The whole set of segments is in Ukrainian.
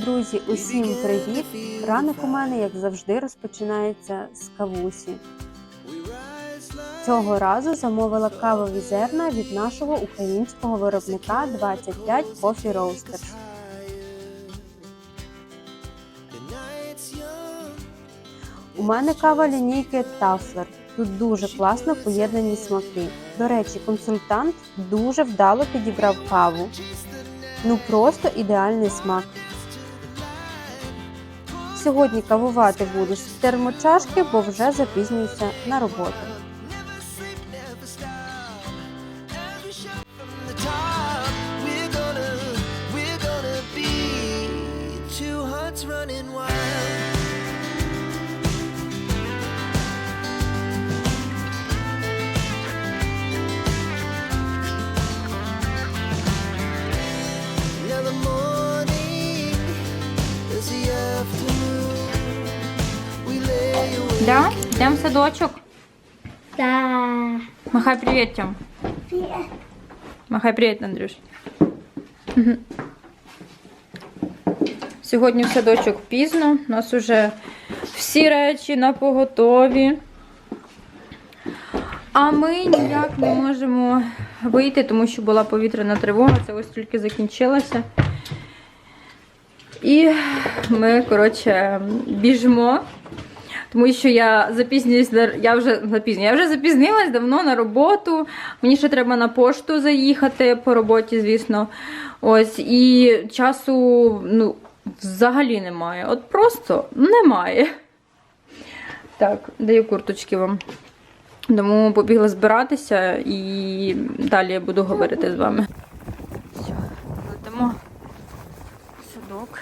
Друзі, усім привіт! Ранок у мене, як завжди, розпочинається з кавусі. Цього разу замовила кавові зерна від нашого українського виробника 25 Coffee Roasters. У мене кава лінійки Тафлер. Тут дуже класно поєднані смаки. До речі, консультант дуже вдало підібрав каву. Ну просто ідеальний смак. Сьогодні кавувати буду з термочашки, бо вже запізнююся на роботу. Да? Йдемо в садочок. Да. Махай привіт, Тьом. Привет. Махай привіт, Андрюш. Сьогодні в садочок пізно. У нас уже всі речі на поготові. А ми ніяк не можемо вийти, тому що була повітряна тривога, це ось тільки закінчилася. І ми, коротше, біжимо. Тому що я запізнююсь, я вже запізнюю, я вже запізнилась давно на роботу. Мені ще треба на пошту заїхати по роботі, звісно. Ось, і часу ну, взагалі немає. От просто немає. Так, даю курточки вам. Тому побігла збиратися і далі буду говорити з вами. Все, летимо. в Садок.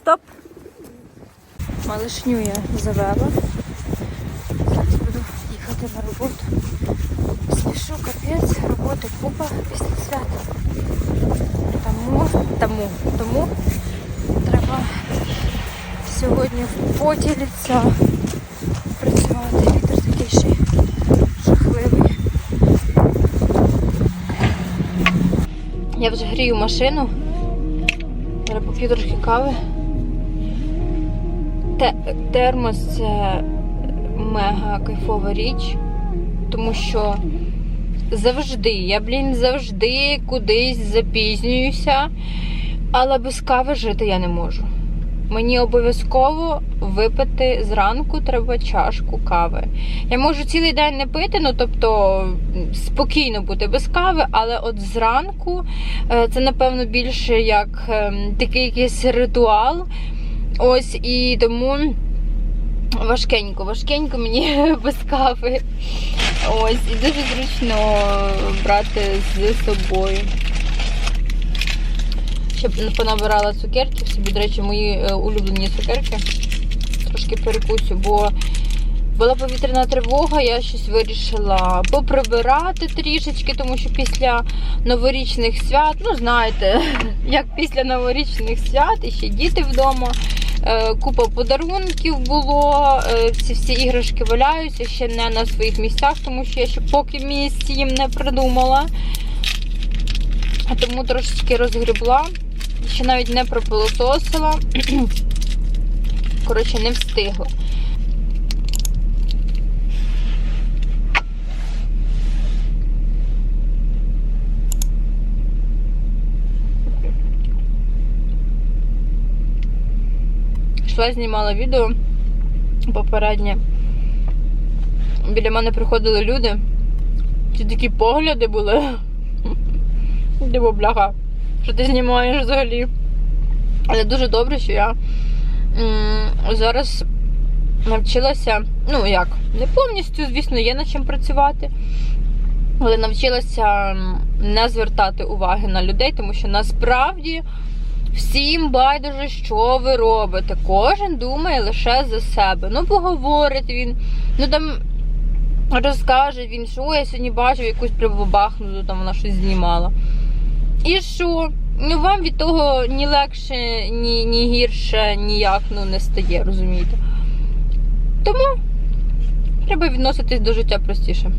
Стоп! Малишню я завела. Зараз буду їхати на роботу. Спішу, капець, роботи купа після свята. Тому, тому, тому треба сьогодні в поті ліця працювати. Вітер такий ще жахливий. Я вже грію машину. Зараз поп'ю трошки кави. Те- термос це мега кайфова річ, тому що завжди, я, блін, завжди кудись запізнююся, але без кави жити я не можу. Мені обов'язково випити зранку треба чашку кави. Я можу цілий день не пити, ну тобто спокійно бути без кави, але от зранку е, це напевно більше як ем, такий якийсь ритуал. Ось і тому важкенько, важкенько мені без кави. Ось, і дуже зручно брати з собою. Щоб понабирала цукерків собі, до речі, мої е, улюблені цукерки. Трошки перекусю, бо була повітряна тривога, я щось вирішила поприбирати трішечки, тому що після новорічних свят, ну знаєте, як після новорічних свят, і ще діти вдома. Е, Купа подарунків було, е, ці всі іграшки валяються ще не на своїх місцях, тому що я ще поки місць їм не придумала. Тому трошечки розгрібла, ще навіть не пропилососила. Коротше, не встигла. Йшла, знімала відео попереднє. Біля мене приходили люди. Ці такі погляди були. Диво, бляха, що ти знімаєш взагалі. Але дуже добре, що я зараз навчилася, ну як, не повністю, звісно, є над чим працювати. Але навчилася не звертати уваги на людей, тому що насправді всім байдуже, що ви робите. Кожен думає лише за себе. Ну, поговорить він, ну там розкаже він, що я сьогодні бачив якусь прибабахну, там вона щось знімала. І що? Ну вам від того ні легше, ні, ні гірше ніяк ну, не стає, розумієте? Тому Треба відноситись до життя простіше.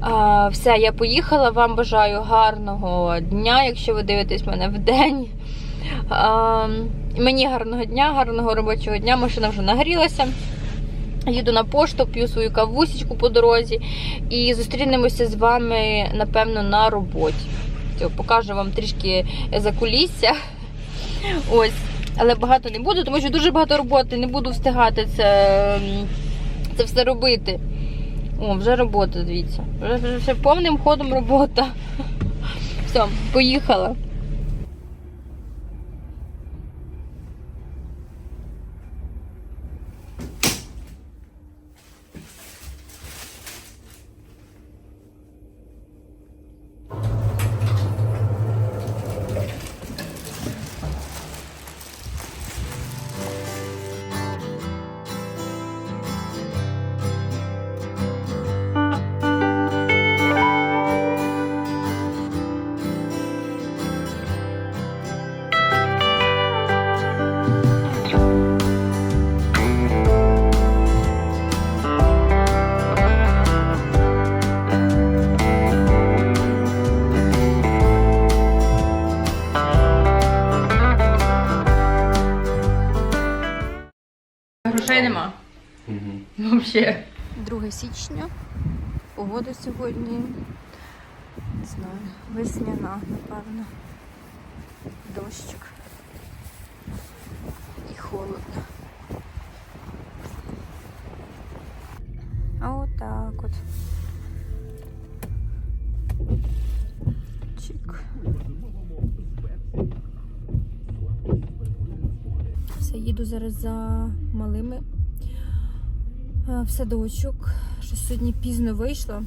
А, все, я поїхала. Вам бажаю гарного дня, якщо ви дивитесь мене в день. А, мені гарного дня, гарного робочого дня. Машина вже нагрілася. Їду на пошту, п'ю свою кавусічку по дорозі і зустрінемося з вами, напевно, на роботі. Покажу вам трішки закулісся. Ось. Але багато не буду, тому що дуже багато роботи, не буду встигати це, це все робити. О, вже робота, дивіться. Вже, вже повним ходом робота. Все, поїхала. Взагалі. 2 січня. Погода сьогодні. Не знаю, весняна, напевно. Дощик. І холодно. А отак от. Чик. Все, їду зараз за малими в садочок. Що сьогодні пізно вийшло.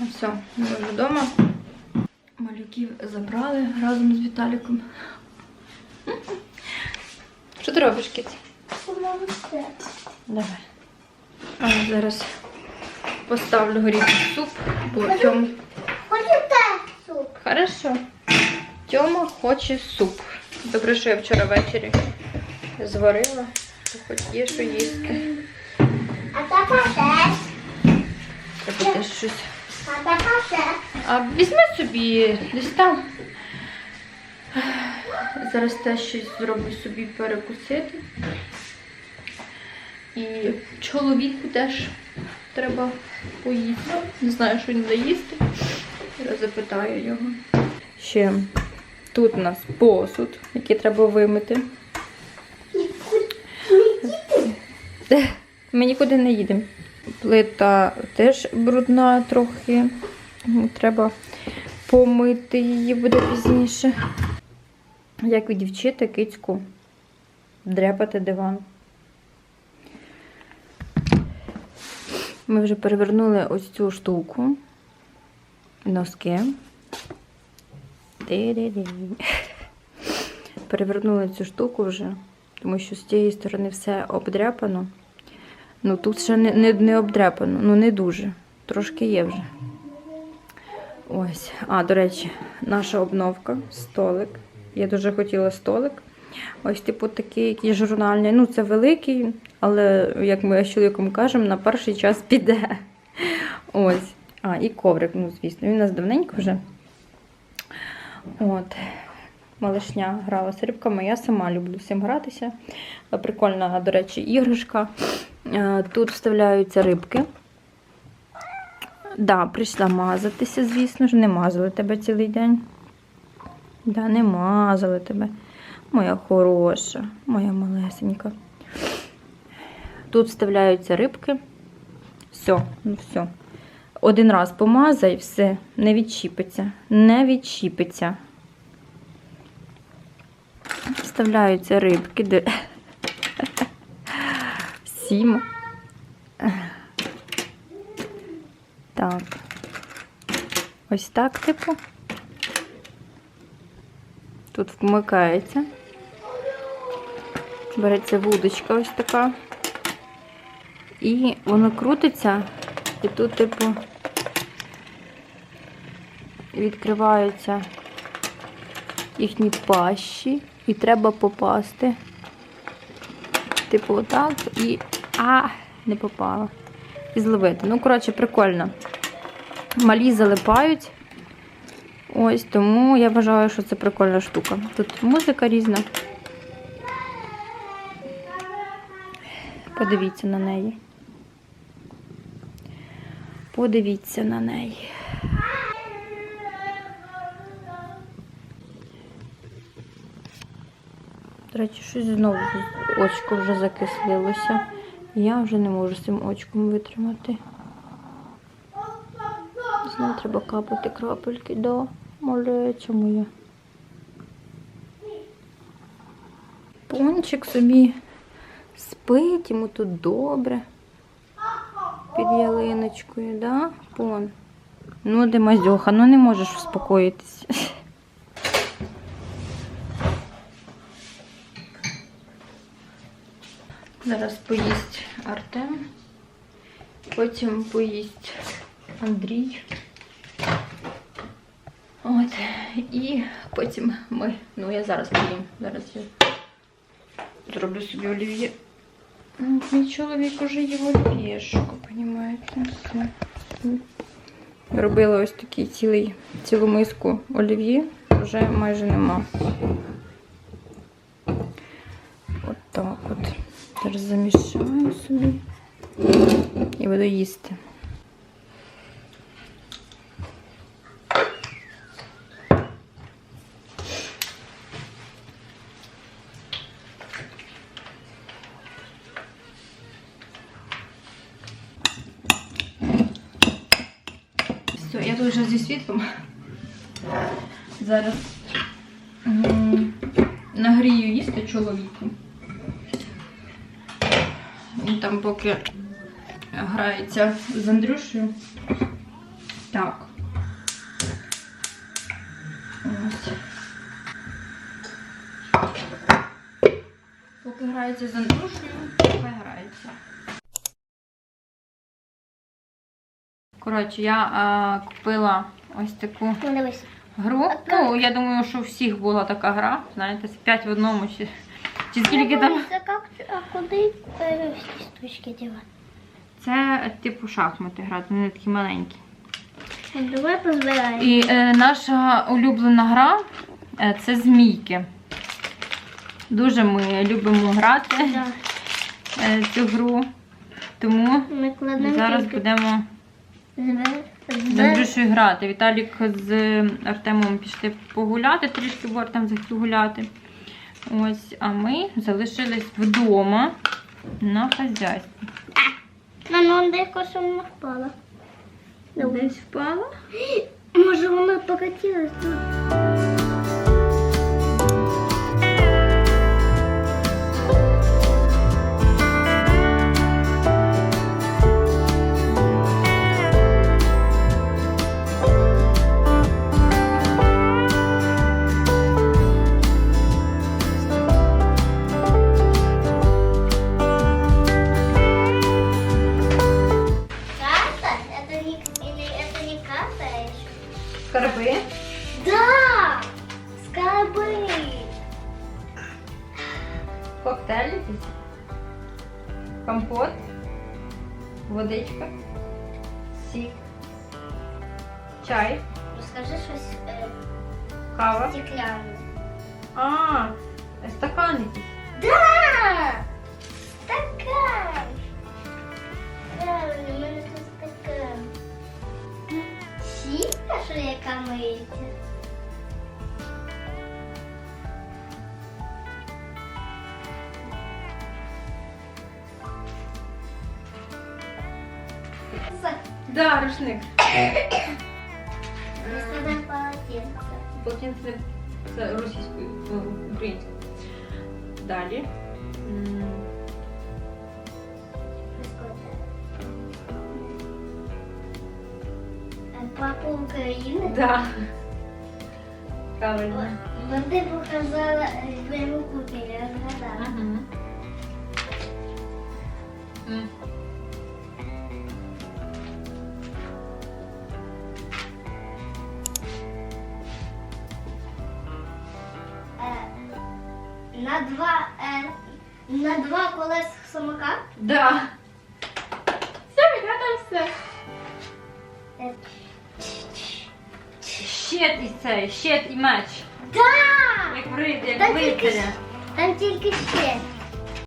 Ну все, ми вже вдома. Малюків забрали разом з Віталіком. Що ти робиш, Кіт? Давай. А зараз поставлю горіти суп, бо Тьом... Хочете суп? Хорошо. Тьома хоче суп. Добре, що я вчора ввечері зварила, то хоч є що їсти. А тепер теж. Треба теж щось. А тепер теж. А візьми собі десь там. Зараз теж щось зроблю собі перекусити. І чоловіку теж треба поїсти. Не знаю, що він буде їсти. Я запитаю його. Ще тут у нас посуд, який треба вимити. Ми нікуди не їдемо. Плита теж брудна трохи. Треба помити її буде пізніше. Як відівчити кицьку дряпати диван. Ми вже перевернули ось цю штуку. Носки. Ди-ди-ди. Перевернули цю штуку вже, тому що з цієї сторони все обдряпано. Ну тут ще не, не, не обдряпано, ну не дуже. Трошки є вже. Ось. А, до речі, наша обновка, столик. Я дуже хотіла столик. Ось, типу, такий, журнальний. Ну, це великий, але, як ми з чоловіком кажемо, на перший час піде. Ось. А, і коврик, ну, звісно, він у нас давненько вже. От. Малишня грала з рибками. Я сама люблю цим гратися. Прикольна, до речі, іграшка. Е, Тут вставляються рибки. Да, прийшла мазатися, звісно ж, не мазали тебе цілий день. Да, не мазали тебе. Моя хороша, моя малесенька. Тут вставляються рибки. Все, ну все. Один раз помазай, все, не відчіпиться. Не відчіпиться. Вставляються рибки. Сім. Так. Ось так, типу. Тут вмикається. Береться вудочка ось така. І воно крутиться, і тут, типу, відкриваються їхні пащі, і треба попасти. Типу, отак і. А, не попала. І зловити. Ну, коротше, прикольно. Малі залипають. Ось тому я вважаю, що це прикольна штука. Тут музика різна. Подивіться на неї. Подивіться на неї. До речі, щось знову очко вже закислилося. Я вже не можу з цим очком витримати. Треба капати крапельки, да, малеча моя. Пончик собі спить, йому тут добре. Під ялиночкою, да? Пон. Ну, де мазьоха, ну не можеш успокоїтись. Зараз поїсть Артем, потім поїсть Андрій. От, і потім ми. Ну, я зараз поїм. Зараз я зроблю собі олів'є. Ну, Мій чоловік уже їв олів'єшку, понімаєте? Все. Робила ось такий цілий, цілу миску олів'є, вже майже нема. От так от. Зараз замішаю собі і буду їсти. Все, я тут вже зі світлом. Зараз нагрію їсти чоловіку. Він там поки грається з Андрюшею. Так. Ось. Поки грається з Андрюшею, хай грається. Коротше, я а, купила ось таку Ну, гру. Ну, я думаю, що у всіх була така гра. Знаєте, з 5 в одному чи, чи скільки там. Це а куди е, штучки дівати? Це типу шахмати грати, вони такі маленькі. Давай позбираємо. І е, наша улюблена гра е, це змійки. Дуже ми любимо грати Да. е, цю гру. Тому Ми зараз будемо Андрюшею грати. Віталік з Артемом пішли погуляти, трішки бо Артем захотів гуляти. Ось, а ми залишились вдома на хазяйстві. На ну деяко сумно впала. Десь впала? Може вона покатилась тут? Водичка. Сік. Чай. Расскажи щось е, Кава. стеклянне. А, стакан якийсь. Да! Стакан! Правильно, у мене тут стакан. Сітка, що яка миється? Да, рушник. Розкладай полотенце. Полотенце це російською, ну, українською. Далі. М, Розкладай. Е, Папа України? Да. Правильно. Ой, Бо ти показала е, своєму купілі, я згадала. Угу. На два, е, на два колес самокат. Да. Все, вигадав все. Щит і цей, щит і меч. Да! Як в рибі, як Там в тільки, там тільки ще.